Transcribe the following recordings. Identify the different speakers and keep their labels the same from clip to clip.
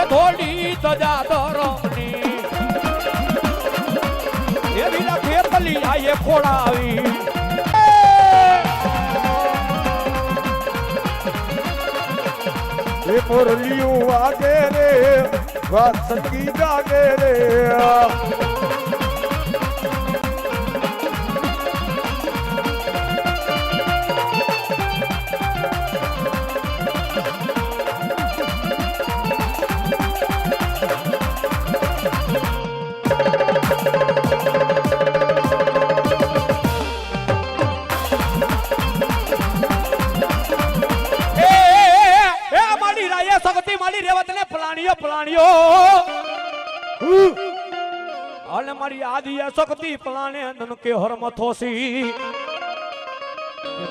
Speaker 1: એ થોડી સજા ધરમની એ બીજા ખેતલી આયે ખોડાવી
Speaker 2: એ મોરલિયું વાગે રે વાત સંગી જાગે રે.
Speaker 1: આદિ સગતી ફલાણે નન કે હરમ થોસી.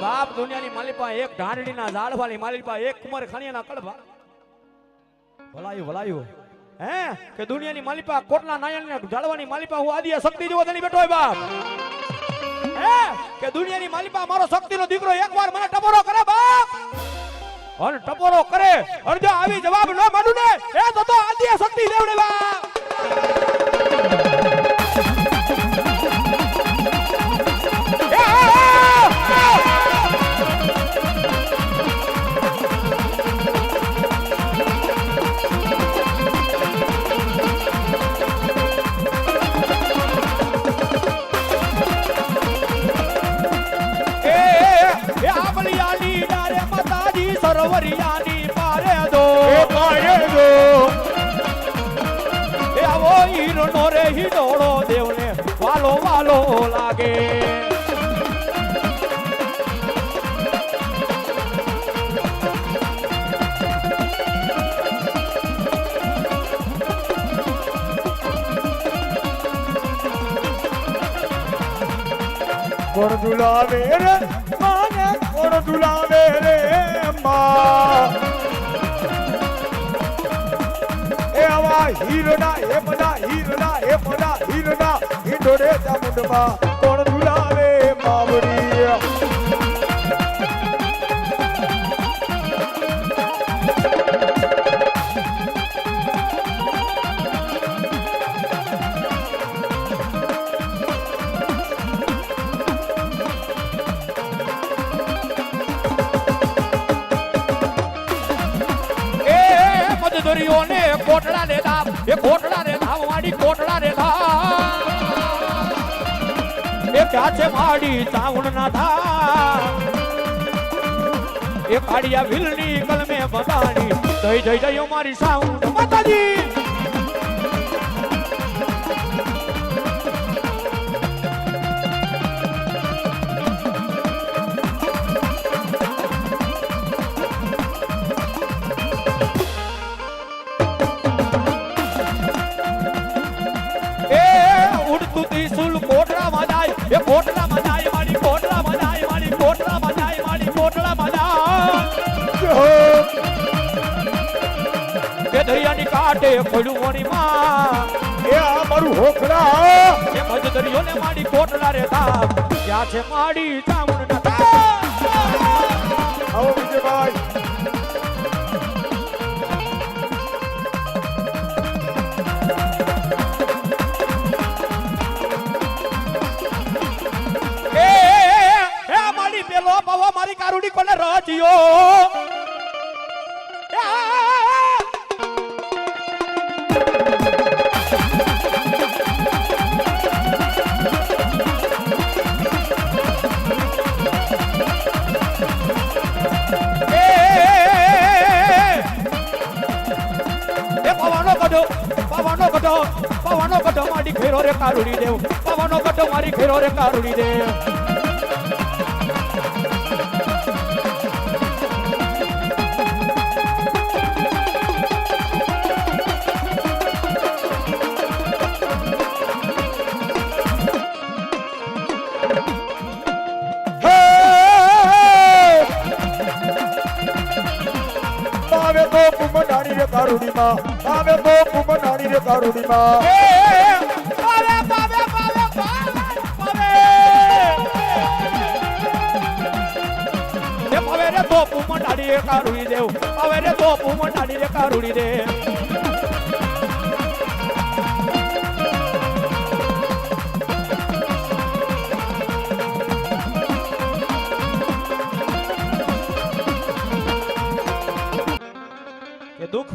Speaker 1: બાપ દુનિયાની માલિપા એક ઢાંડણીના ઝાડવાળી માલિપા એક કુમાર ખાણીયાના કડવા ભલાયું ભલાયું. હે? કે દુનિયાની માલિપા કોટલા નાયણને ઢાળવાની માલિપા હું આદિ શક્તિ જેવો તેની બેઠો બાપ. હે? કે દુનિયાની માલિપા મારો શક્તિનો દીકરો એકવાર મને ટપોરો કરે બાપ. અને ટપોરો કરે અને જો આવી જવાબ ન માનું ને એ તો તો આદિ શક્તિ દેવડે બાપ. હીરનો રે, હિડોળો દેવને વાલો વાલો લાગે.
Speaker 2: કોણ ઝુલાવે રે, માને કોણ રે, માં? એ આવા એ બધા એ બધા હીરના હિંડોળે ચામુંડમાં કોણ
Speaker 1: મજદૂરીઓને કોટડા રે ધામ એ કોટડા રે ધામ વાળી કોટડા રે ધામ એ ક્યાં માડી ચાવણ ના ધામ એ કાળિયા વિલની કલમે બગાડી જય જય જય મારી સાઉન્ડ માતાજી. કાંઠે ખોલ્યું મોરી માં
Speaker 2: એ અમારું મારું
Speaker 1: એ મજદરીઓ ને માડી કોટલા રેતા. ત્યાં છે માડી ચામુંડ ના
Speaker 2: આવો વિજયભાઈ
Speaker 1: પેલો મારી કારુડી કોને રચ્યો એ પવાનો કઢો મારી ઘેરો રે કારુડી દેવ પવનો કઢો મારી ઘેરો રે કારુડી દેવ.
Speaker 2: રે કારુડીમાં આવે તો કુમડાણી રે
Speaker 1: પાવે. એ પાવે રે તોપુ મંડાડી રે કારુડી દેવ પાવે રે તોપુ મંડાડી રે કારુડી દેવ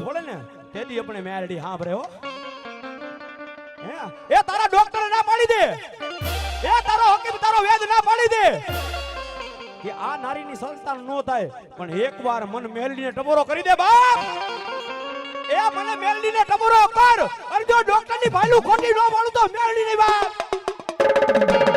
Speaker 1: પડે ને તેથી આપણે મેરડી સાંભળે હો. એ તારા ડોક્ટર ના પાડી દે. એ તારો હકીમ, તારો વેદ ના પાડી દે. કે આ નારીની સંતાન નો થાય, પણ એકવાર મન મેલડીને ટબોરો કરી દે બાપ. એ મને મેલડીને ટબોરો કર. અને જો ડોક્ટરની ભાલું ખોટી ન પાડું તો મેલડીની બાપ.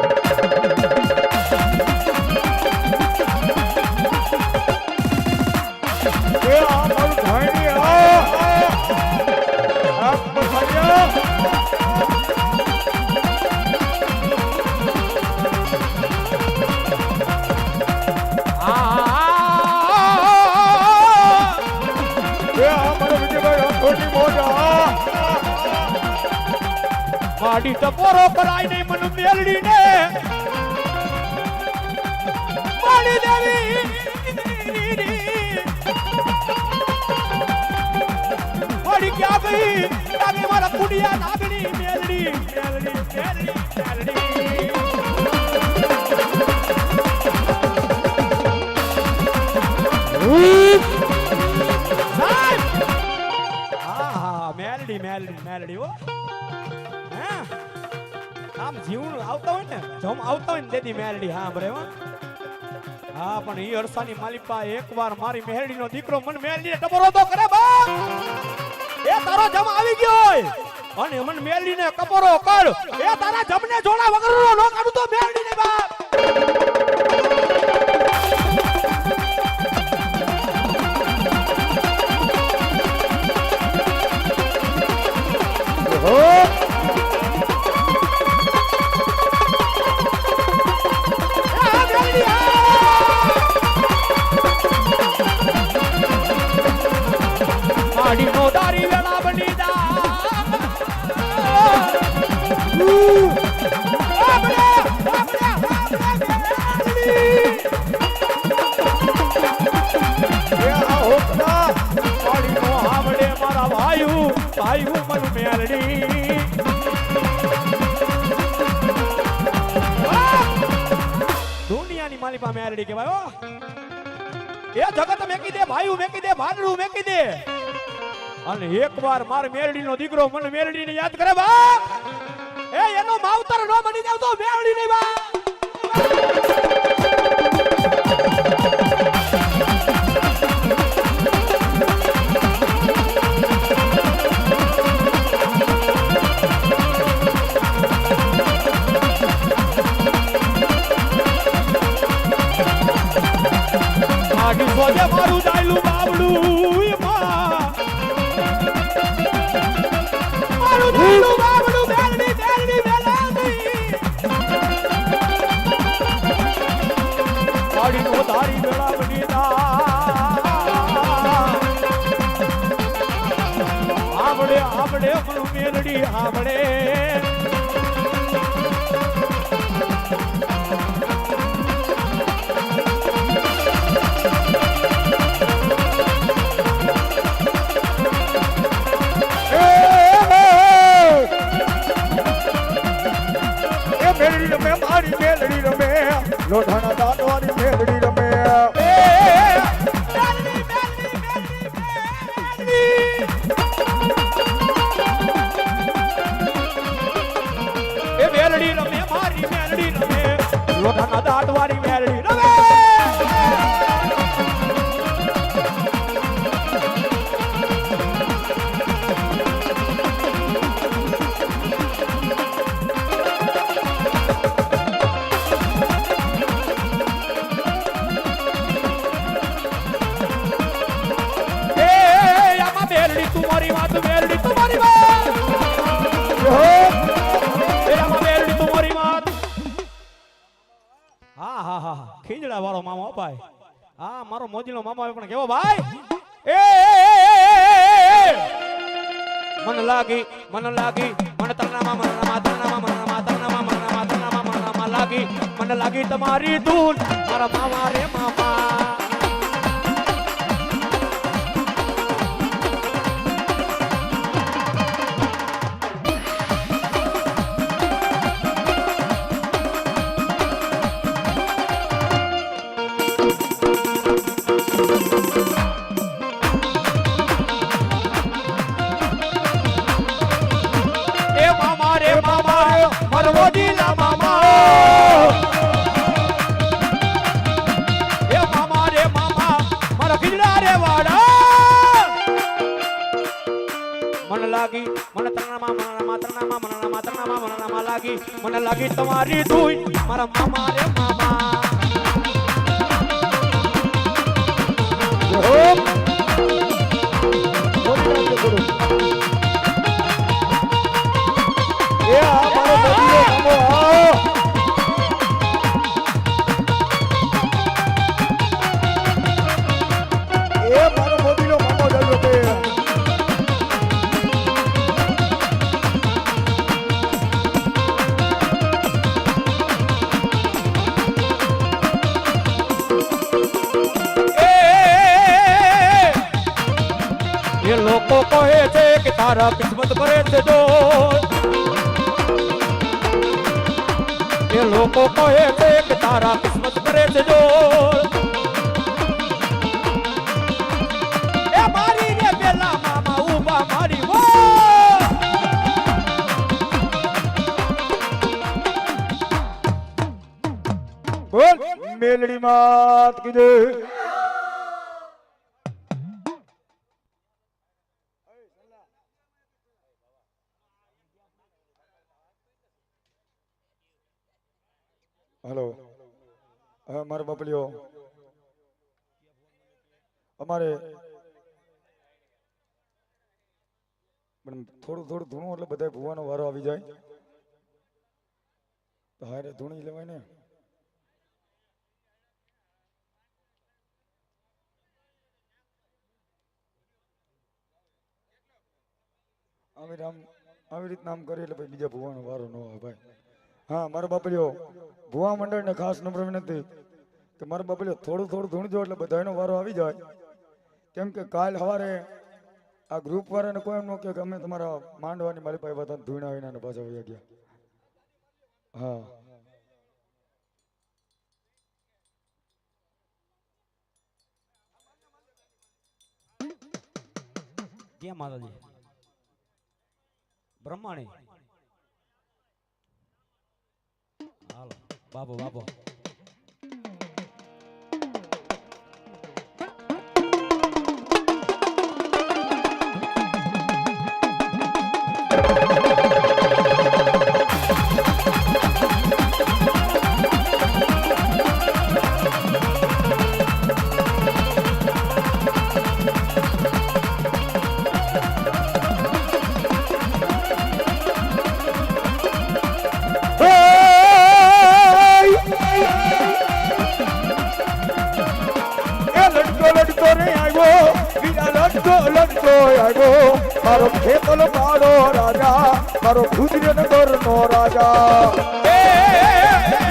Speaker 1: માડી ટપોરો કરાય નહીં, મન મેલડીને. પાણી દેવી. માડી ક્યાં ગઈ? મારા કુડિયા નાગણી મેલડી મેલડી મેલડી મેલડી. આવતા હોય ને, જમ આવતા હોય ને દેદી મેરડી હા. બરે હો, પણ ઈ અરસાની માલિપા એકવાર મારી મેરડીનો દીકરો મન મેરડીને ટબરો તો કરે બા એ તારો જમ આવી ગયો હોય. અને મન મેરડીને કપરો કર. એ તારા જમને જોડા વગરનો નો કાઢું તો મેરડીને બાપ. માલિપા કહેવાય એ જગત મેકી દે ભાઈ મેકી દે ભાડડું મેકી દે. અને એકવાર માર મેલડીનો દીકરો મને મેલડીને યાદ કરે બા એ એનો માવતર નો બની જાવ તો મેરડી નહીં બા આવડે આવડે મેલડી આવડે
Speaker 2: લોઢાના
Speaker 1: દાંત મારો મોજીનો મામા આવે પણ કેવો ભાઈ? એ. મન લાગી મન લાગી, મન તરનામાં મનનામાં તરનામાં મન તરનામાં મનનામાં તરનામાં મનનામાં લાગી. મન લાગી તમારી ધૂન, મારા મામા રે મામા. મને લાગી તમારી ધૂઈ. મારા મામા રે મામા. તારા કિસ્મત ભરે છે જો એ લોકો કહે છે કે તારા કિસ્મત ભરે છે જો એ મારી રે પેલા મામા ઊભા મારી વો
Speaker 2: બોલ, મેલડી માત હેલો. હવે મારો બપલીઓ, અમારે પણ થોડું થોડું ધૂણું એટલે બધા ભૂવાનો વારો આવી જાય. તો હારે ધૂણી લેવાય ને. આવી આમ આવી રીતના આમ કરીએ એટલે ભાઈ બીજા ભૂવાનો વારો ન આવે ભાઈ. હા, મારો બાપલીઓ ભુવા મંડળને ખાસ નમ્ર વિનંતી કે મારો બાપલીઓ થોડું થોડું ધૂણજો એટલે બધાનો વારો આવી જાય. કેમ કે કાલ સવારે આ ગ્રુપ વાળાને કોઈ એમ ન કે અમે તમારા માંડવાની મારી પાસે બધા આવીને અને પાછા વહી ગયા. હા.
Speaker 1: જય માતાજી? બ્રહ્માણી? હાલો બાપો બાપો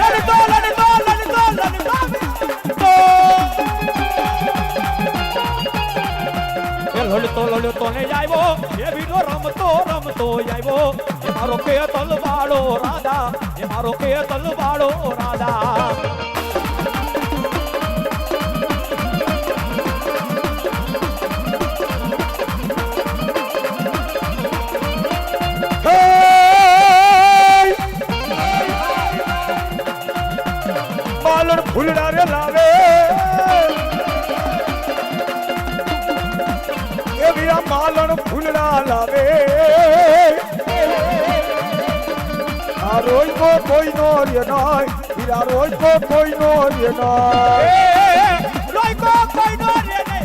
Speaker 2: લડતો લડતો લડતો લડતો
Speaker 1: એ લડતો લડતો ને આવ્યો એ બીજો રમતો રમતો આવ્યો એ મારો કે તલવાળો રાધા એ મારો કે તલવાળો રાધા
Speaker 2: ફૂલડા રે લાવે. એ વીરા માલણ ફૂલડા લાવે. આ રોજ કો કોઈ નો રે નાય. વીરા રોજ કો કોઈ નો રે નાય.
Speaker 1: લોઈકો કોઈનો રે ને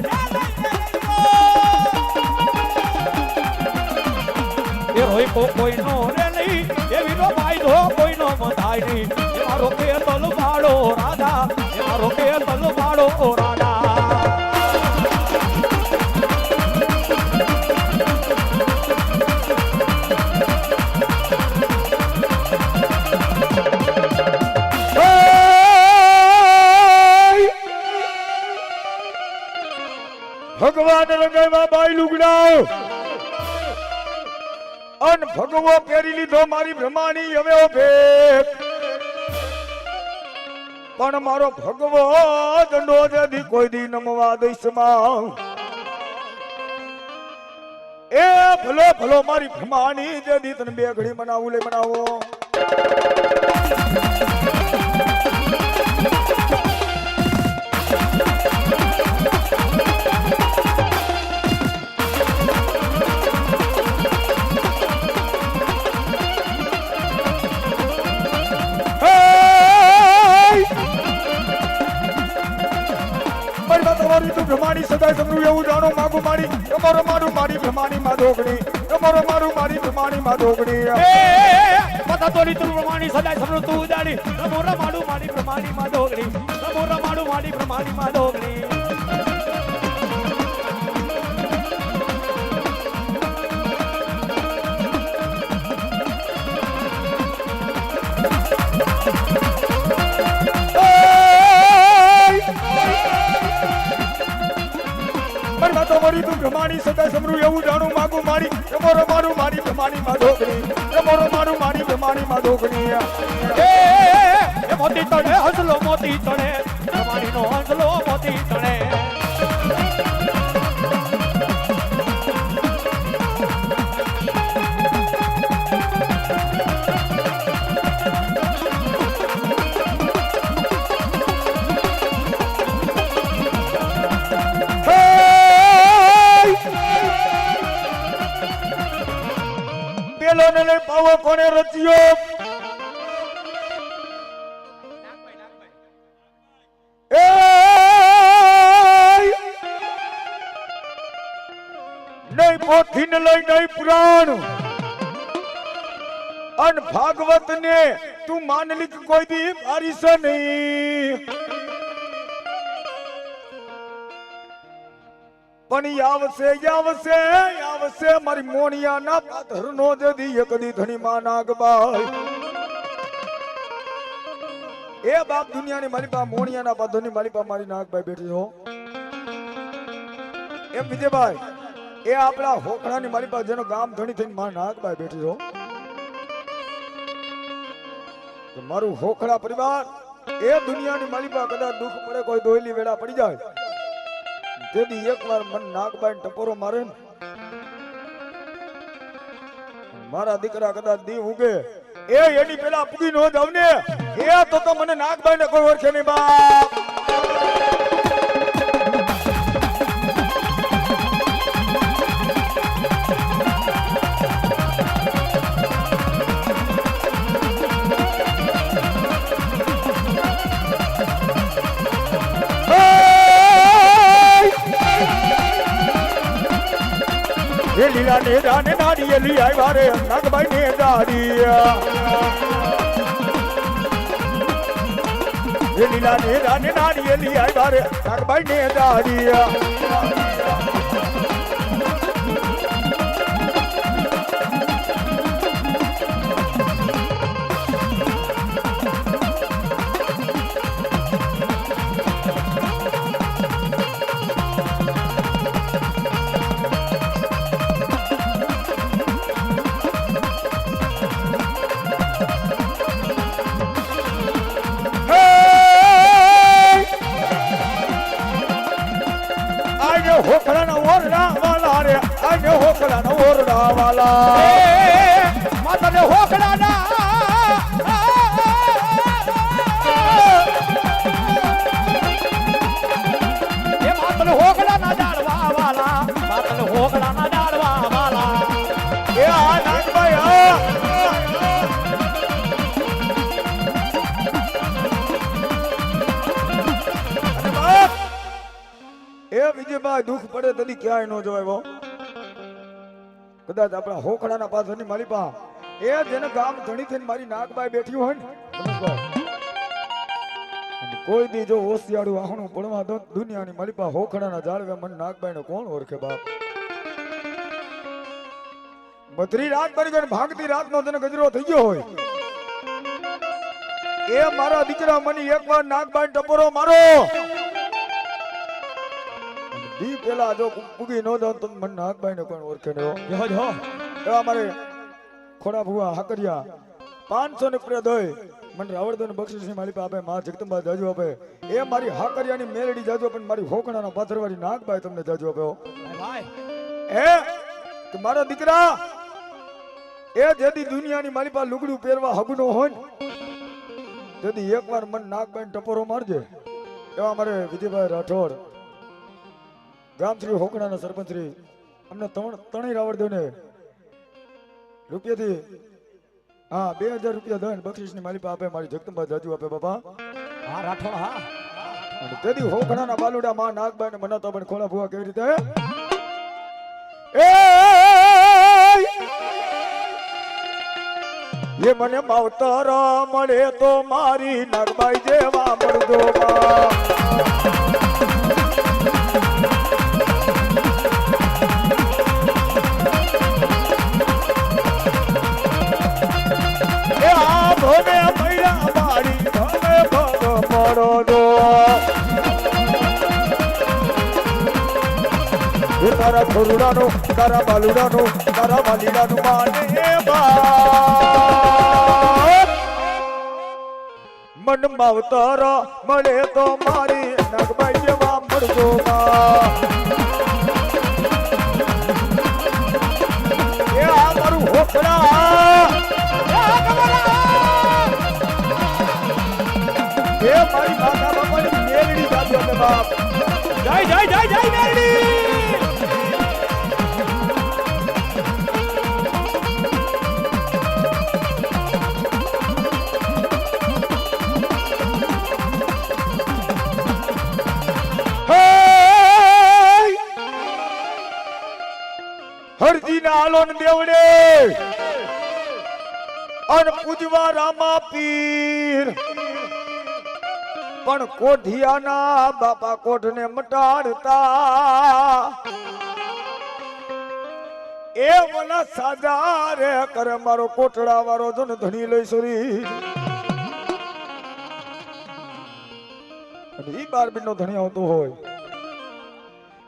Speaker 1: એ કોઈ કોઈનો રે નહીં એ વિનો કોઈ નો બંધાય નહીં. મારો કે તલવાળો રાધા
Speaker 2: ભગવાન રંગાઈમાં બાઈ લુગડાઓ. અન ભગવો પહેરી લીધો મારી બ્રહ્માણી, હવે ભેટ. પણ મારો ભગવો દંડો દી કોઈ દી નમવા દઈશમાં એ ભલો ભલો મારી ભ્રમાણી જે દી તને બે ઘડી મનાવું લે મનાવો. ભ્રમાણી એવું જાણો માગું, મારી, તમારો મારું, મારી ભ્રમાણી માં દોગણી તમારો મારું, મારી ભ્રમાણી માં દોગણી
Speaker 1: પતા તોરી તું પ્રમાણી સદાય સમૃ તું ઉદાડી રમોરા મારું, મારી પ્રમાણી માં દોગડી. રમોરા માડું મારી પ્રમાણી માં દોગડી.
Speaker 2: મારી તું ભ્રમાણી સદા સમરું એવું જાણું માગું મારી. તમારો મારું મારી ભ્રમાણી માં ઢોકરી તમારો મારું મારી ભ્રમાણી માં
Speaker 1: ઢોકરી મોતી તણે હસલો મોતી તણે. પ્રમાણી નો હસલો મોતી તણે.
Speaker 2: લઈ પુરાણ. અન ભાગવત ને તું માનલી કોઈ દી મારીશ નહીં. પણ આવશે આવશે આવશે, મારી મોણિયા ના પાથર નો જદી એક દી ધણી માં નાગબાઈ. એ બાપ દુનિયાની મારી પા મોણિયા ના પાથરની મારી પા મારી નાગબાઈ બેઠી હો. એમ વિજયભાઈ એ આપણા હોકડાની મારી પાસે ગામ ધણી થઈને મારા નાગભાઈ બેઠી છો મારું હોખડા પરિવાર, એ દુનિયાની મારી કદાચ દુઃખ પડે, કોઈ દોયલી વેળા પડી જાય. તેથી એકવાર મન નાગબાઈ ટપોરો મારે મારા દીકરા કદાચ દી ઉગે, એ એની પેલા પૂગી નો જાવ ને એ તો મને નાગબાઈ ને કોઈ ઓળખે નહીં બાપ. એ લીલા ને દાને નાડી એ લઈ આવ્યા રે. નાગબાઈ ને દાડી લીલા ને નાડી એ લઈ આવ્યા રે. નાગબાઈ ને દાડી
Speaker 1: ડાળવા વાલા માતાને હોકડાના ડાળવા વાલા
Speaker 2: એ વિજયભાઈ દુઃખ પડે તદી ક્યાંય ન જોવાય કદાચ આપણા હોખડાના પાછળની મારી પા એ જેને ગામ ધણી થઈને મારી નાગબાઈ બેઠી હોય ને કોઈ દી જો ઓસિયાળું આહણું પડવા દો દુનિયાની મારી પા જાળવે મને નાગબાઈને કોણ ઓળખે બાપ? બત્રી રાત બની ગઈ ભાગતી ભાગતી રાતનો તને ગજરો થઈ ગયો હોય. એ મારા દીકરા મને એકવાર નાગબાઈ ટપોરો મારો. દી પેલા જો પૂગી ન દો તો મને નાગભાઈ ને કોણ ઓળખે ને.
Speaker 1: જો જો
Speaker 2: એવા મારે ખોડા ભુવા હાકરિયા પાંચસો ને પ્રિય દય. મને રાવળદન બક્ષિસ મારી પાસે આપે મા જગદંબા જાજુ આપે. એ મારી હાકરિયાની મેલડી જાજુ પણ મારી હોકણાના પાથરવાળી નાગભાઈ તમને જાજુ આપે એ કે મારા દીકરા એ જેથી દુનિયાની મારી પાસે લુગડું પહેરવા હગનો હોય ને તેથી એકવાર મન નાગભાઈ ટપોરો મારજે. એવા મારે વિજયભાઈ રાઠોડ ગામ શ્રી હોકડાના સરપંચશ્રી અમને ત્રણ ત્રણેય રાવળદેવને રૂપિયાથી હા બે હજાર રૂપિયા દઈને બક્ષિસની માલિપા આપે મારી જગદંબા જાજુ આપે બાપા.
Speaker 1: હા રાઠોડ હા.
Speaker 2: અને તેથી હોકડાના બાલુડા માં નાગબાઈ ને મનાતા પણ ખોલા ભૂવા કેવી રીતે? એ મને માવતર મળે તો મારી નાગબાઈ જેવા મળજો માં. તારા ખોરુડાનો, તારા બાલુડાનો, તારા વાલીડાનો માને બાપ. મન માવતર મળે તો મારી નાગબાઈ જેવા મળજો એ આ મારું હોકડા એ મારી માતા બાપાની મેલડી બાપ
Speaker 1: જય જય જય જય
Speaker 2: હરજી ને દેવડે. અન પૂજવા રામા પીર. પણ કોઠિયાના બાપા કોઠને મટાડતા. એ મને સાજા રે, કરે મારો કોટડા વાળો જો ને ધણી લઈ સોરી. ઈ બાર નો ધણી આવતો હોય.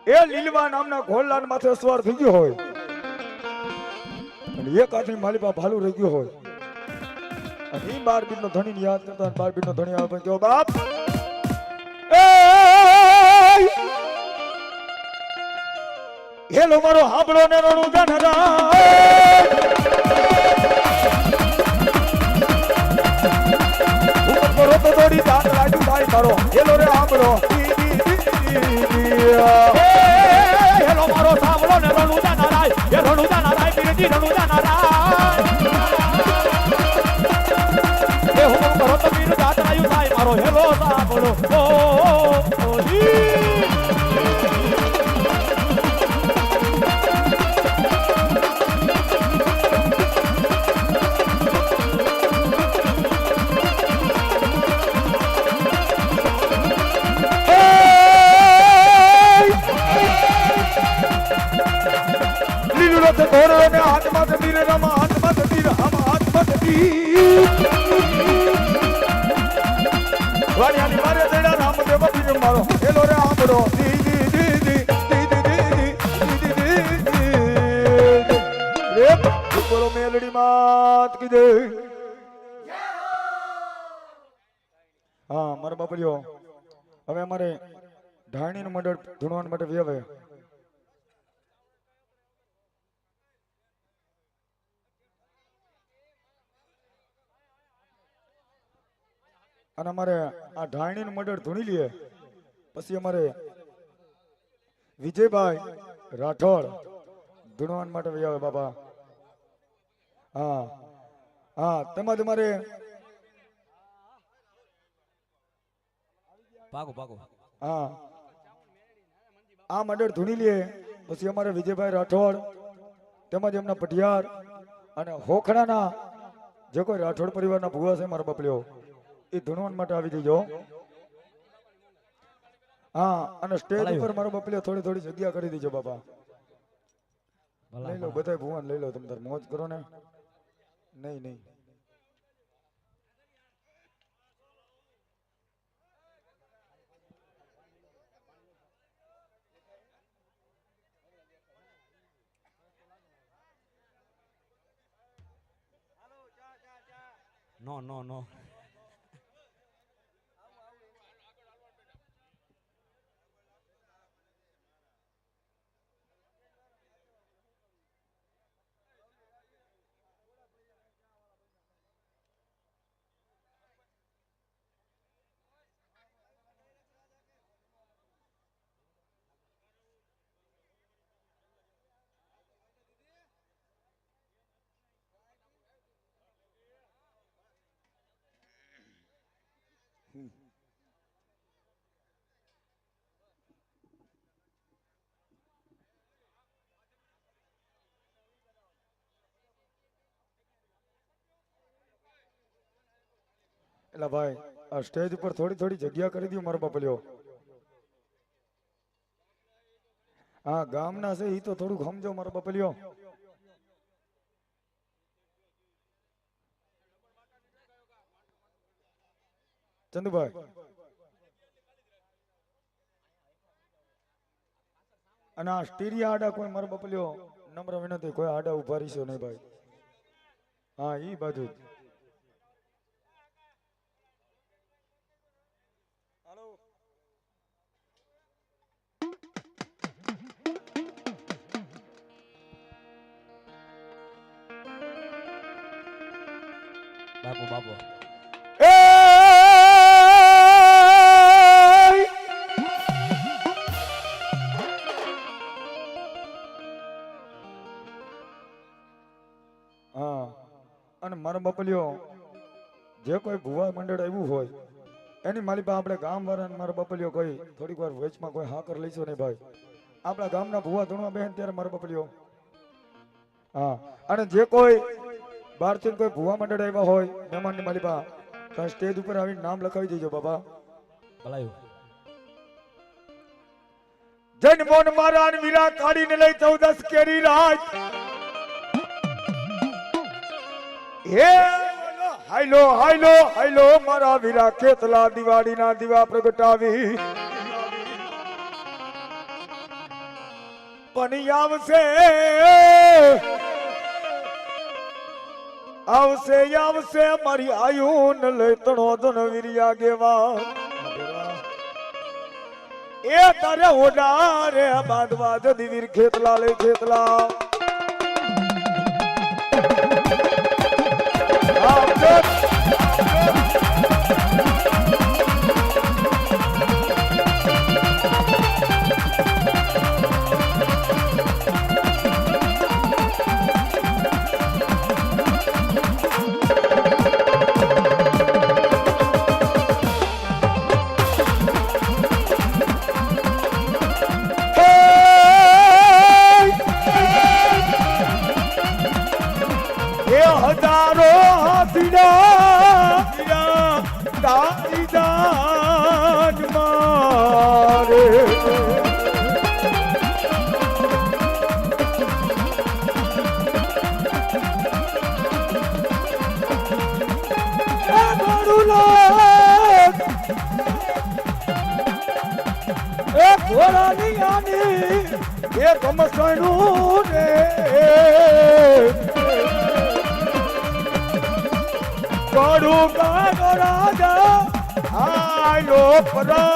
Speaker 2: એ લીલવા નામના ઘોલાન માથે સ્વર થઈ ગયો હોય. અને એક હાથની મારી પાસે ભાલું રહી ગયું હોય. અને એ બાર નો ધણી યાદ કરતા બાર નો ધણી આવે કહો બાપ. હેલો, મારો હાબળો ને રણું તો દોડી જાન રાજુ ભાઈ મારો. હેલો રે, હાંભળો. રે બોલો મેલડી માત કી જય હા, મારા બાપડીઓ હવે અમારે ઢાણીનું મંડળ ધૂણવા માટે વ્યવ અને અમારે આ ઢાણીનું મંડળ ધૂણી લઈએ. પછી અમારે વિજયભાઈ રાઠોડ ધૂણવાન માટે આવે બાપા. હા. હા તેમાં તમારે
Speaker 1: પાકો પાકો
Speaker 2: હા. આ મંડળ ધૂણી લે પછી અમારે વિજયભાઈ રાઠોડ તેમજ એમના પટિયાર અને હોખડાના જે કોઈ રાઠોડ પરિવારના ભુવા છે મારા બપલ્યો એ ધૂણવાન માટે આવી જજો. હા અને સ્ટેજ ઉપર મારો બપલ્યો થોડી થોડી જગ્યા કરી દેજો બાપા. લઈ લો બધા ભુવાન લઈ લો તમે તાર મોજ કરો ને. नहीं नहीं
Speaker 1: No, no, no.
Speaker 2: એટલે ભાઈ, આ સ્ટેજ ઉપર થોડી થોડી જગ્યા કરી દઉં મારો બાપલ્યો. હા, ગામના છે એ તો થોડુંક સમજો મારો બાપલ્યો. ચંદુભાઈ અને આ સ્ટીરિયા આડા કોઈ મારો બપલ્યો નમ્ર વિનંતી, કોઈ આડા ઊભા રહીશો નહીં ભાઈ. હા, ઈ બાજુ
Speaker 1: બાપુ બાપુ.
Speaker 2: અને મારો જે કોઈ ભુવા મંડળ આવ્યું હોય એની મારી પાસે આપણે ગામ વાળાને મારો બપલિયો કોઈ. થોડીક વાર વેચમાં કોઈ હાકર લઈશું નહીં ભાઈ. આપણા ગામના ભુવા ધૂણવા બેન ત્યારે મારો બપલિયો હા અને જે કોઈ બહારથી કોઈ ભુવા મંડળ આવ્યા હોય મહેમાનની મારી પાસે સ્ટેજ ઉપર આવીને નામ લખાવી દેજો બાબા.
Speaker 1: ભલાયું.
Speaker 2: જન મોન મારા વીરા કાઢીને લઈ ચૌદસ કેરી રાજ હે હાઈલો હાઈલો હાયલો મારા વીરા ખેતલા દિવાળીના દીવા પ્રગટાવી. પણ આવશે. આવશે આવશે. મારી આયુ ન લઈ તણો ધન વીર્યા ગેવા. એ તારે ઓડા રે બાંધવા જદી વીર ખેતલા લે ખેતલા. Good. ઘોડાની આની એ કમસાયનું રે. કડું કાગો રાજા આયો પ્રાણવારે.